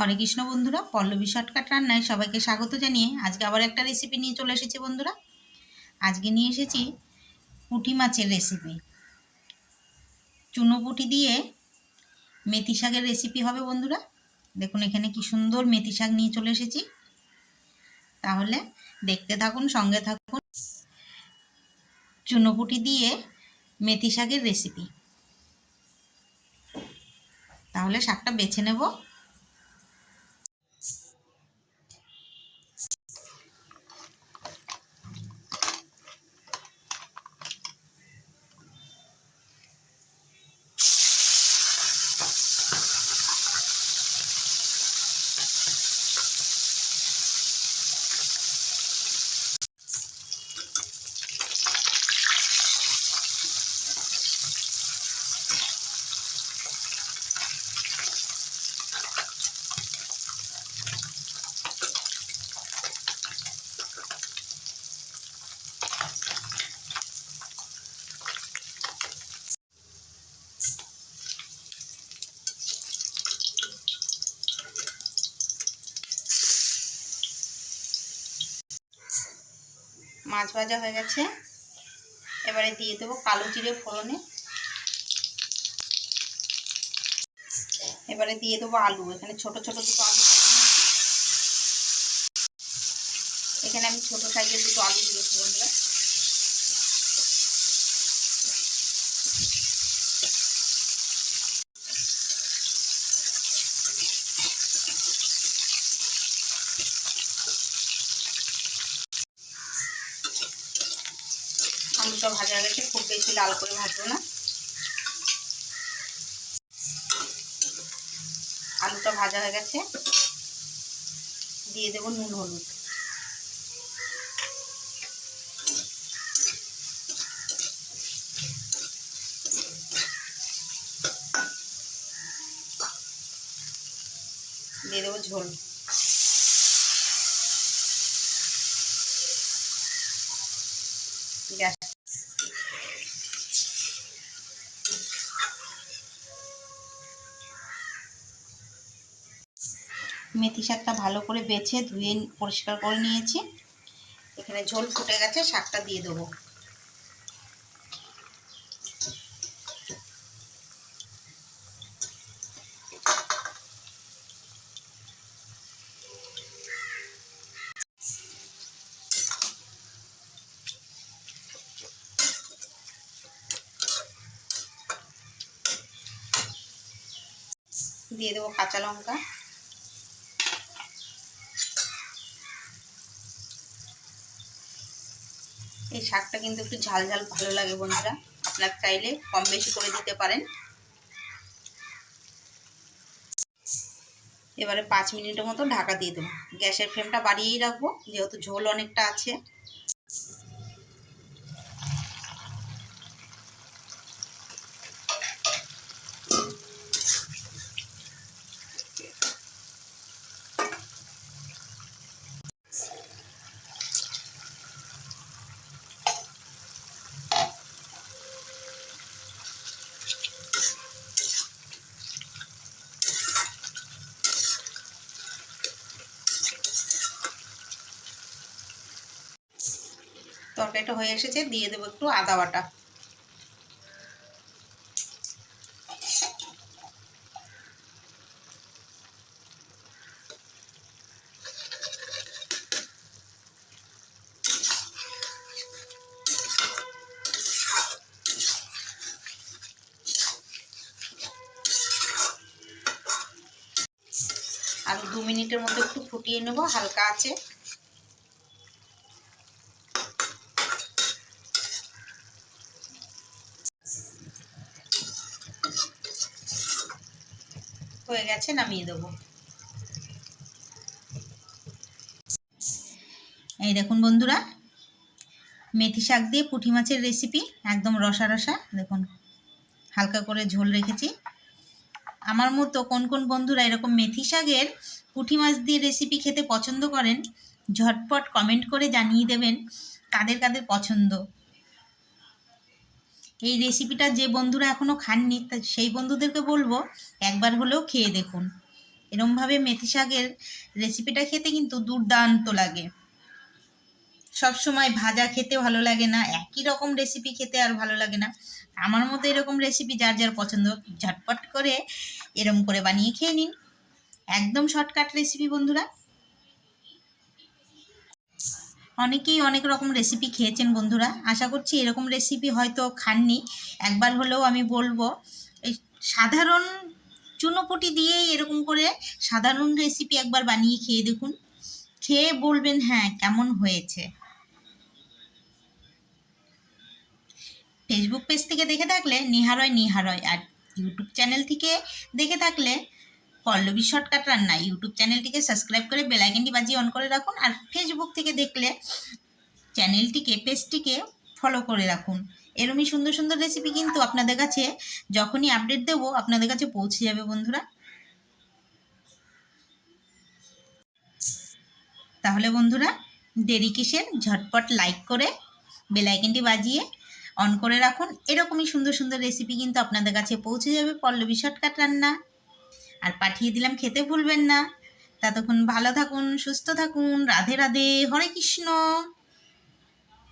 হরে কৃষ্ণ বন্ধুরা, পল্লবী শর্টকাট রান্নায় সবাইকে স্বাগত জানিয়ে আজকে আবার একটা রেসিপি নিয়ে চলে এসেছি বন্ধুরা। আজকে নিয়ে এসেছি পুঁটি মাছের রেসিপি চুনো পুঁটি দিয়ে মেথি শাকের রেসিপি হবে বন্ধুরা। দেখুন এখানে কি সুন্দর মেথি শাক নিয়ে চলে এসেছি। তাহলে দেখতে থাকুন, সঙ্গে থাকুন। চুনো পুঁটি দিয়ে মেথি শাকের রেসিপি তাহলে শাকটা বেছে নেব। মাছ ভাজা হয়ে গেছে। এবারে দিয়ে দেবো কালো জিরে ফোড়নে। এবারে দিয়ে দেবো আলু। এখানে ছোট ছোট দুটো আলু এখানে আমি ছোট সাইজের দুটো আলু দিয়েছি বন্ধুরা। আলুটা ভাজা গেছে, খুব বেশি লাল করে ভাজবো না। আলুটা ভাজা হয়ে গেছে। দিয়ে দেবো নুন, হলুদ। দিয়ে দেবো ঝোল। মেথি শাকটা ভালো করে বেছে, ধুয়ে, পরিষ্কার করে নিয়েছি। এখানে ঝোল ফুটে গেছে, শাকটা দিয়ে দেবো। দিয়ে দেবো কাঁচা লঙ্কা। এই শাকটা কিন্তু একটু ঝাল ঝাল ভালো লাগে বন্ধুরা। আপনার চাইলে কম বেশি করে দিতে পারেন। এবারে পাঁচ মিনিটের মতো ঢাকা দিয়ে দেবো। গ্যাসের ফ্লেমটা বাড়িয়েই রাখব, যেহেতু ঝোল অনেকটা আছে। তরকারিটা হয়ে এসেছে, দিয়ে দেবো একটু আদা বাটা। আর দু মিনিটের মধ্যে একটু ফুটিয়ে নেব, হালকা আছে। হয়ে গেছে, নামিয়ে দেবো। এই দেখুন বন্ধুরা, মেথি শাক দিয়ে পুঁটি মাছের রেসিপি একদম রসা রসা। দেখুন, হালকা করে ঝোল রেখেছি। আমার মতো কোন কোন বন্ধুরা এরকম মেথি শাকের পুঁটি মাছ দিয়ে রেসিপি খেতে পছন্দ করেন, ঝটপট কমেন্ট করে জানিয়ে দেবেন, কাদের কাদের পছন্দ। এই রেসিপিটা যে বন্ধুরা এখনও খাননি সেই বন্ধুদেরকে বলব, একবার হলেও খেয়ে দেখুন। এরমভাবে মেথি শাকের রেসিপিটা খেতে কিন্তু দুর্দান্ত লাগে। সব সময় ভাজা খেতে ভালো লাগে না, একই রকম রেসিপি খেতে আর ভালো লাগে না। আমার মতো এরকম রেসিপি যার যার পছন্দ, ঝটপট করে এরম করে বানিয়ে খেয়ে নিন। একদম শর্টকাট রেসিপি বন্ধুরা। অনেকেই অনেক রকম রেসিপি খেয়েছেন বন্ধুরা। আশা করছি এরকম রেসিপি হয়তো খাননি। একবার হলেও আমি বলব, এই সাধারণ চুনোপুটি দিয়েই এরকম করে সাধারণ রেসিপি একবার বানিয়ে খেয়ে দেখুন। খেয়ে বলবেন হ্যাঁ কেমন হয়েছে? ফেসবুক পেজ থেকে দেখে থাকলে, নিহারয় নিহারয় আর ইউটিউব চ্যানেল থেকে দেখে থাকলে পল্লবী শর্টকাট রান্না ইউটিউব চ্যানেলটিকে সাবস্ক্রাইব করে বেলাইকনটি বাজিয়ে অন করে রাখুন আর ফেসবুক থেকে দেখলে চ্যানেলটিকে পেজটিকে ফলো করে রাখুন। এরমই সুন্দর সুন্দর রেসিপি কিন্তু আপনাদের কাছে যখনই আপডেট দেবো, আপনাদের কাছে পৌঁছে যাবে বন্ধুরা। তাহলে বন্ধুরা, দেরি কিসের? ঝটপট লাইক করে বেলাইকনটি বাজিয়ে অন করে রাখুন। এরকমই সুন্দর সুন্দর রেসিপি কিন্তু আপনাদের কাছে পৌঁছে যাবে। পল্লবী শর্টকাট রান্না আর পাঠিয়ে দিলাম, খেতে ভুলবেন না। ততক্ষণ ভালো থাকুন, সুস্থ থাকুন, রাধে রাধে, হরে কৃষ্ণ।